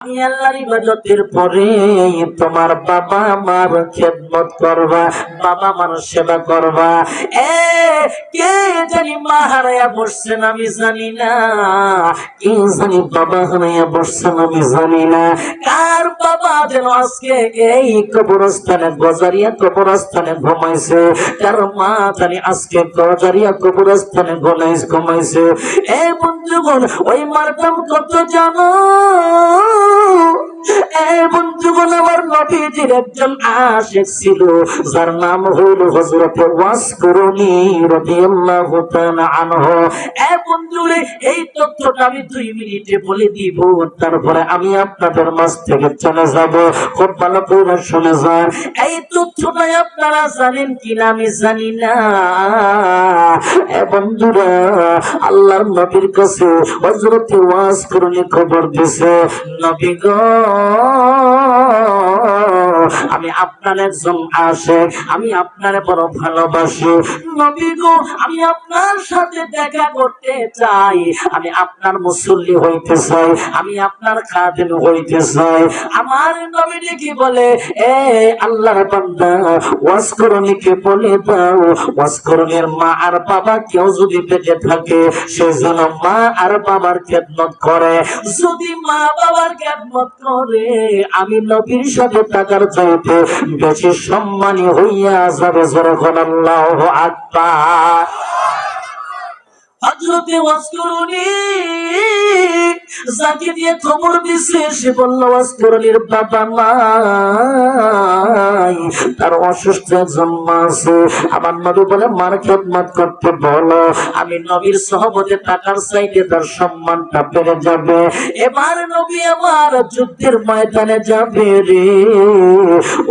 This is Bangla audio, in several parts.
আমি আল্লাহর ইবাদতের পরে তোমার বাবা মার খেদমত করবা, বাবা মার সেবা করবা। এ, কে জানি মা হারাইয়া বসছেন আমি জানি না। কে জানি বাবা হারাইয়া বসছেন আমি জানি না। কার বাবা যেন আজকে এই কবরস্থানে, গজারিয়া কবরস্থানে ঘুমাইছে? কার মা জানি আজকে গজারিয়া কবরস্থানে ঘুমাইছে ঘুমাইছে? এ বন্ধুগণ, ওই মার দাম কত জানো? Ooh. এই তারপরে আমি আপনাদের মাঝ থেকে চলে যাব। খুব ভালো করে শুনে যান। এই তথ্যটাই আপনারা জানেন কিনা আমি জানি না। বন্ধুরা, আল্লাহর নবীর কাছে হযরত ওয়াসকুরুনি খবর দিছে, নবী আমি আপনার একজন আসে আমি আপনার বড় ভালোবাসি। নবী গো, আমি আপনার সাথে দেখা করতে চাই। আমি আপনার মুসল্লি হইতে চাই, আমি আপনার খাদিম হইতে চাই। আমার নবী কি বলে, এ আল্লাহর বান্দা ওয়াসকরণীকে বলে দাও। ওয়াসকরণীর মা আর বাবা কেউ যদি বেঁচে থাকে সে যেন মা আর বাবার খেদমত করে। যদি মা বাবার খেদমত করে আমি নবীর সাথে টাকার চাইতে বেশি সম্মানী হইয়া যাবে যখন আল্লাহ আত্মা হজরতে ওয়াসকরণী যাকে দিয়ে খবর দিছে, সে বলল ওয়াসকরণীর বাবা নাই। তার অসুস্থ একজন মা আছে। আমার নবী বলে, মার খেদমত করতে বলো। আমি নবীর সহবতে টাকার চাইতে তার সম্মানটা বেড়ে যাবে। এবার নবী আমার যুদ্ধের ময়দানে যাবে রে।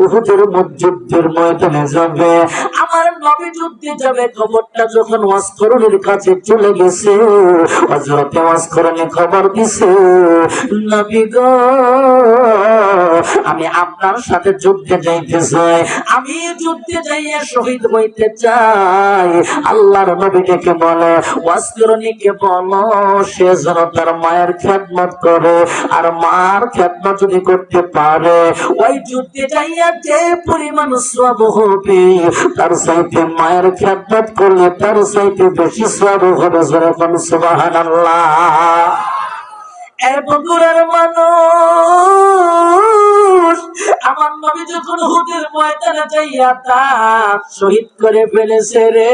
উহুদের যুদ্ধের ময়দানে যাবে। আমার নবী যুদ্ধে যাবে, খবরটা যখন ওয়াসকরণীর কাছে চলে গেছে। হযরতে ওয়াসকরণী খবর দিছে। আমি আপনার সাথে যুদ্ধে যাইতে চাই। আমি যুদ্ধে যাইয়া শহীদ হইতে চাই। আল্লাহর নবী ডেকে বলে? ওয়াসকরণীকে বলো, সে যেন তার মায়ের খেদমত করে। আর মার খেদমত যদি করতে পারে, ওই যুদ্ধে যাইয়া যে পরিমাণ সব হবে, তার সাইতে মায়ের খেদমত করলে তার সাইতে বেশি সব হবে যেরকম সুবাহান আল্লাহ বগুড়ার মানুষ। আমার নবী যখন হুদের ময়দানে যাইয়া তা শহীদ করে ফেলেছে রে।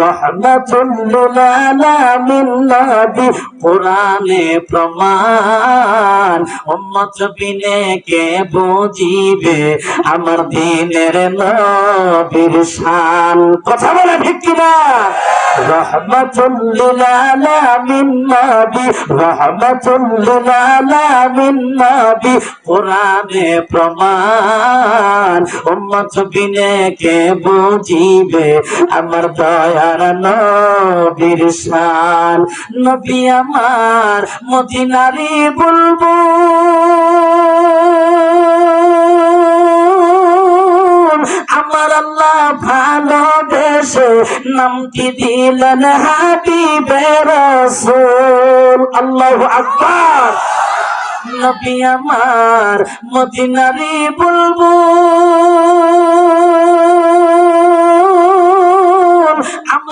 রহমাতুল লিল আলামিন নবী কোরআনে প্রমাণ। উম্মত বিনে কে বুঝিবে, আমার দিনের নবীর শান। কথা বলে ঠিক কিনা? রহমাতুল লিল আলামিন নবী প্রমাণ। উম্মত বিনে কে বুঝিবে, আমার দয়ার নবীর শান নবী আমার মদিনারি বলব। আমার আল্লাহ ভালোবেসে নামটি দিলেন হাবিবে রসুল। আল্লাহ আকবার। নবী আমার মদিনারি বলব।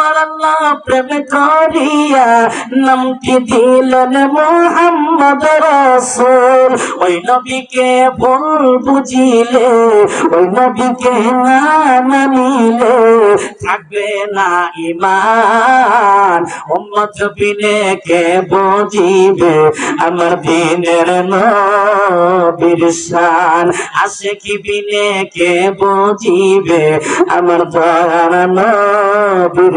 আমার প্রেম করিয়া নামটি দিলেন মোহাম্মদ রসুল। ওই নবীকে ভুল বুঝিলে, ওই নবীকে না মানিলে থাকবে না ইমান। উম্মত বিনে কে বুঝিবে? আমার দিনের নবীর শান। আসে কি বিনে কে বুঝিবে? আমার দয়ার নবীর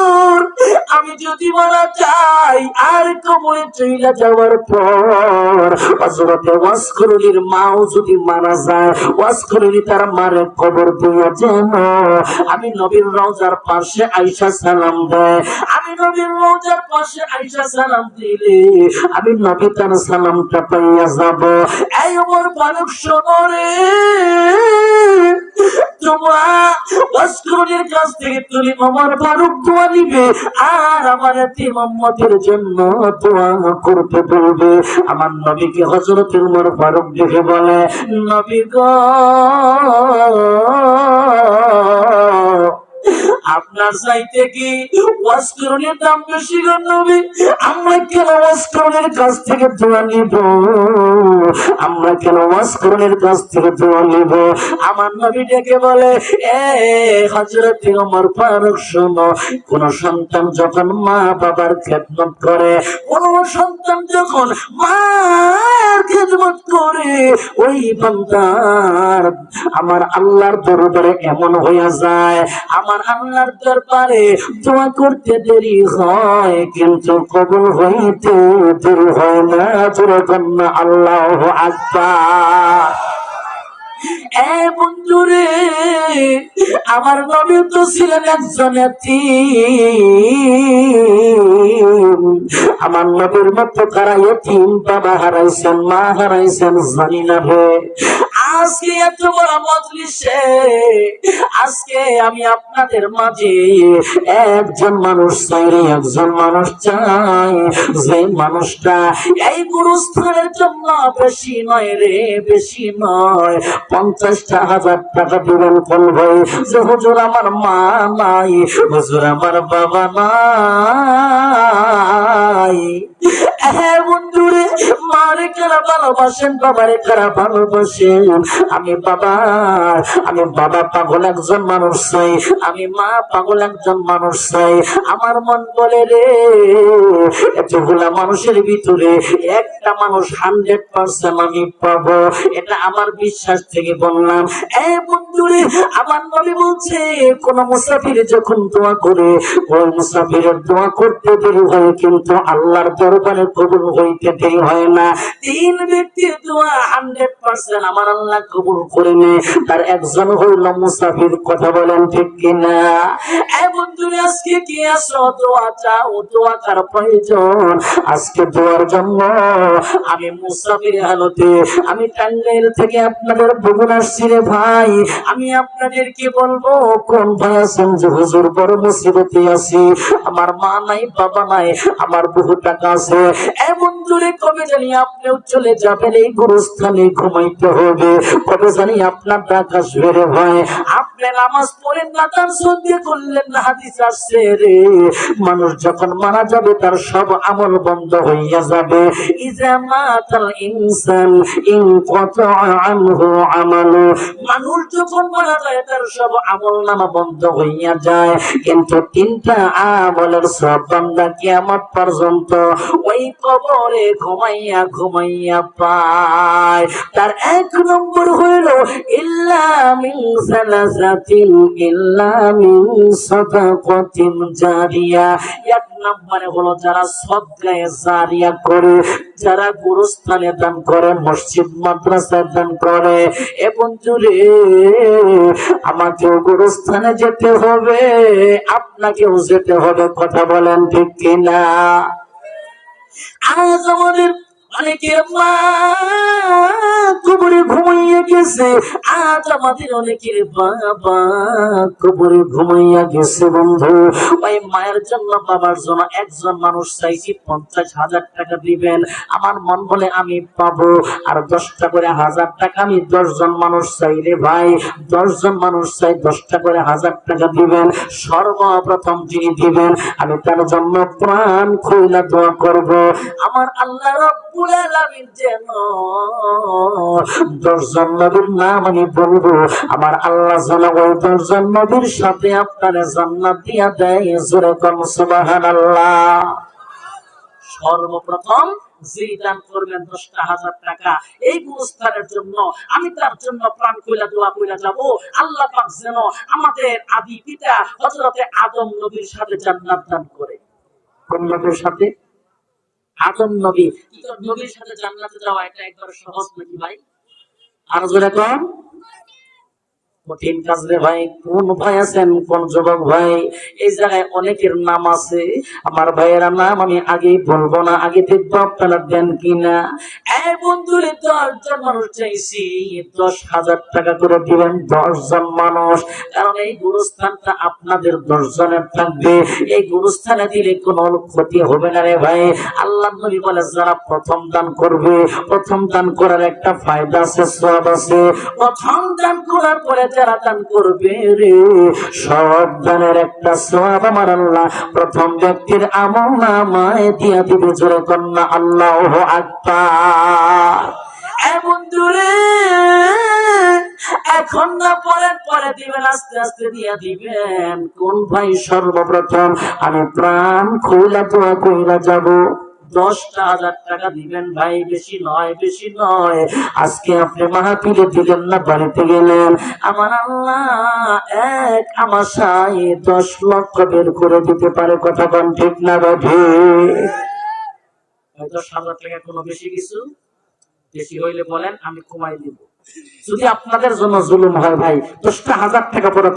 ওমর আমি যদি মারা যাই, আর কবরে চইলা যাওয়ার পর হযরতে ওয়াসকুরুলির মাও যদি মারা যায় ওয়াসকুরুলি তার মারে কবর দিয়া যেন আমি নবীর রওজার পাশে আইসা সালাম দেয়। আমি নবীর রওজার পাশে আইসা সালাম দিলে আমি নবী তার সালামটা পাইয়া যাব। এই ওমর ফারুক শোনো রে তোমরা কাছ থেকে তুমি ওমর ফারুক দোয়া নিবে, আর আমার মোহাম্মদের জন্য দোয়া করতে বলবে। আমার নবীকে হযরত উমর ফারুক দেখে বলে, নবী গো আপনার চাইতে কি ওয়াসকরণের দাম বেশি নবী? আমরা কেন ওয়াসকরণের কাছ থেকে দোয়া নিব? আমরা কেন ওয়াসকরণের কাছ থেকে দোয়া নিব? আমার নবী ডেকে বলে, এ হযরত ওমর ফারুক, শোনো, কোন সন্তান যখন মা বাবার খেদমত করে, কোন সন্তান যখন মার খেদমত করে, ওই বান্দার আমার আল্লাহর দরবারে এমন হইয়া যায়, আমার আল্লাহর দরবারে দোয়া করতে দেরি হয়, কিন্তু কবুল হইতে দেরি হয় না। যেরকম না, আল্লাহ আকবার। এ বন্ধুরে, আমার নবী তো ছিলেন একজন আমার নবীর মতো কারা এতিম? বাবা হারাইছেন, মা হারাইছেন, জানি না আজকে এত বড় মজলিসে, আজকে আমি আপনাদের মাঝে একজন মানুষ চাই, একজন মানুষ চাই। যে মানুষটা এই গুরুস্থানের জন্য বেশি নয় রে, বেশি নয়। পঞ্চাশটা হাজার টাকা কোন ভাই যে হুজুর আমার মা নাই, হুজুর আমার বাবা নাই। হ্যাঁ বন্ধুরে মারে কারা ভালোবাসেন আমি বাবা আমি বাবা পাগল একজন মানুষ আমি মা পাগল একজন মানুষ আমার মন বলে রে, এতগুলা মানুষের ভিতরে একটা মানুষ হান্ড্রেড পার্সেন্ট আমি পাবো। এটা আমার বিশ্বাস থেকে বললাম। এ বন্ধুরে, আমার নবী বলছে, কোন মুসাফির যখন দোয়া করে, ওই মুসাফিরের দোয়া করতে দেরি হয়, কিন্তু আল্লাহর দরবারে কবুল হইতে দেরি হয় না। তিন ব্যক্তির দোয়া হান্ড্রেড পার্সেন্ট আমার আল্লাহ কবুল করে নে তার একজন হইল মুসাফির, কথা বলেন ঠিক কিনা? এ বন্ধুরে, আজকে কি আসো দোয়া চাও, দোয়া কার প্রয়োজন? আজকে দোয়ার জন্য আমি মুসাফির হালতে, আমি টাঙ্গাইল থেকে আপনাদের ভুবন আসছি রে ভাই। আমি আপনাদের কি বলব? কোন ভাই আছেন যে হুজুর বড় মুসিবতে আছি? আমার মা নাই, বাবা নাই, আমার বহু টাকা আছে। এ বন্ধুরে, কবে জানি আপনিও চলে যাবেন এই গুরুস্থানে ঘুমাইতে হবে। কবে জানি আপনার রে ভাই। আপনি নামাজ পড়েন না, তার করলেন না, হাদিস আসছে রে। মানুষ যখন মারা যাবে, তার সব আমল বন্ধ হইয়া যাবে। ইনসান ইন আনহু আমালু। মানুষ যখন মারা যায়, তার সব আমল নামা বন্ধ হইয়া যায়। কিন্তু তিনটা আমলের সব বান্দা কিয়ামত পর্যন্ত ওই কবরে ঘুমাইয়া পায়। তার এক নম্বর হইল, ইল্লা মিন সালাসাতিন, ইল্লা মিন সাদাকাতিন জারিয়া। এক নম্বরে হলো, যারা সদগায়ে জারিয়া করে, যারা গুরুস্থানে দান করে, মসজিদ, মাদ্রাসায় দান করে। এবং জুড়ে আমাকেও গুরুস্থানে যেতে হবে, আপনাকেও যেতে হবে, কথা বলেন ঠিক কিনা? আজ আমাদের অনেকের মা কবরে ঘুমাইয়া গেছে, আজ আমাদের অনেকের বাবা কবরে ঘুমাইয়া গেছে, বন্ধু। ওই মায়ের জন্য, বাবার জন্য একজন মানুষ চাইছি পঞ্চাশ হাজার টাকা দিবেন। আমার মন বলে আমি পাবো, আর দশটা করে হাজার টাকা আমি দশজন মানুষ চাই রে ভাই, দশজন মানুষ চাই দশটা করে হাজার টাকা দিবেন। সর্বপ্রথম যিনি দিবেন, আমি তার জন্য প্রাণ খুইলা দোয়া করব। আমার আল্লাহ রব্বুল আলামিন যেন। দশজন নবীর নাম আমি বলব। আমার আল্লাহ যেন ওই দশজন নবীর সাথে আপনার জান্নাত দিয়া দেয়। জোরে কম সুবহানাল্লাহ। সর্বপ্রথম যিনি দান করবেন দশটা হাজার টাকা এই গুরুস্থানের জন্য আমি তার জন্য প্রাণ কইলা দোয়া কইলা যাব। আল্লাহ পাক যেন আমাদের আদি পিতা হযরতে আদম নবীর সাথে জান্নাত দান করে। কোন নবীর সাথে? আদম নবী। নবীর সাথে জান্নাতে যাওয়া এটা একবার সহজ নাকি ভাই? আরও জোরে কম কঠিন কাজ রে ভাই, কোন ভাই আছেন, কোন যুবক ভাই? এই জায়গায় অনেকের নাম আছে। আমার ভাইয়েরা নাম আমি আগেই বলব না, আগে দেখব আপনারা দেন কিনা। এই বন্ধুরে দশ জন মানুষ চাইছি, দশ হাজার টাকা করে দিবেন দশ জন মানুষ। কারণ এই গুরুস্থানটা আপনাদের দশ জনের থাকবে। এই গুরুস্থানে দিলে কোনো ক্ষতি হবে না রে ভাই। আল্লাহ নবী বলে, যারা প্রথম দান করবে, প্রথম দান করার একটা ফায়দা আছে সব আছে। প্রথম দান করার পরে রে। সব একটা সব আমার আল্লাহ। প্রথম ব্যক্তির আমল নামায় দিয়া দিবে জোরে কন্যা আল্লাহ এ বন্ধুরে, এখন না পরে পরে দিবেন, আস্তে আস্তে দিয়া দিবেন। কোন ভাই সর্বপ্রথম? আমি প্রাণ খুলা দোয়া কইরা যাব। দশটা হাজার টাকা দিবেন ভাই, বেশি নয় বেশি নয়। আজকে আপনি দিলেন না, বাড়িতে গেলেন। আমার আল্লাহ এক আমাশায় দশ লক্ষ বের করে দিতে পারে, কথা বল ঠিক না বাধে দশ হাজার টাকা কোনো বেশি কিছু? বেশি হইলে বলেন, আমি কমাই দিব। যদি আপনাদের জন্য জুলুম হয় ভাই, দশটা হাজার টাকা পরে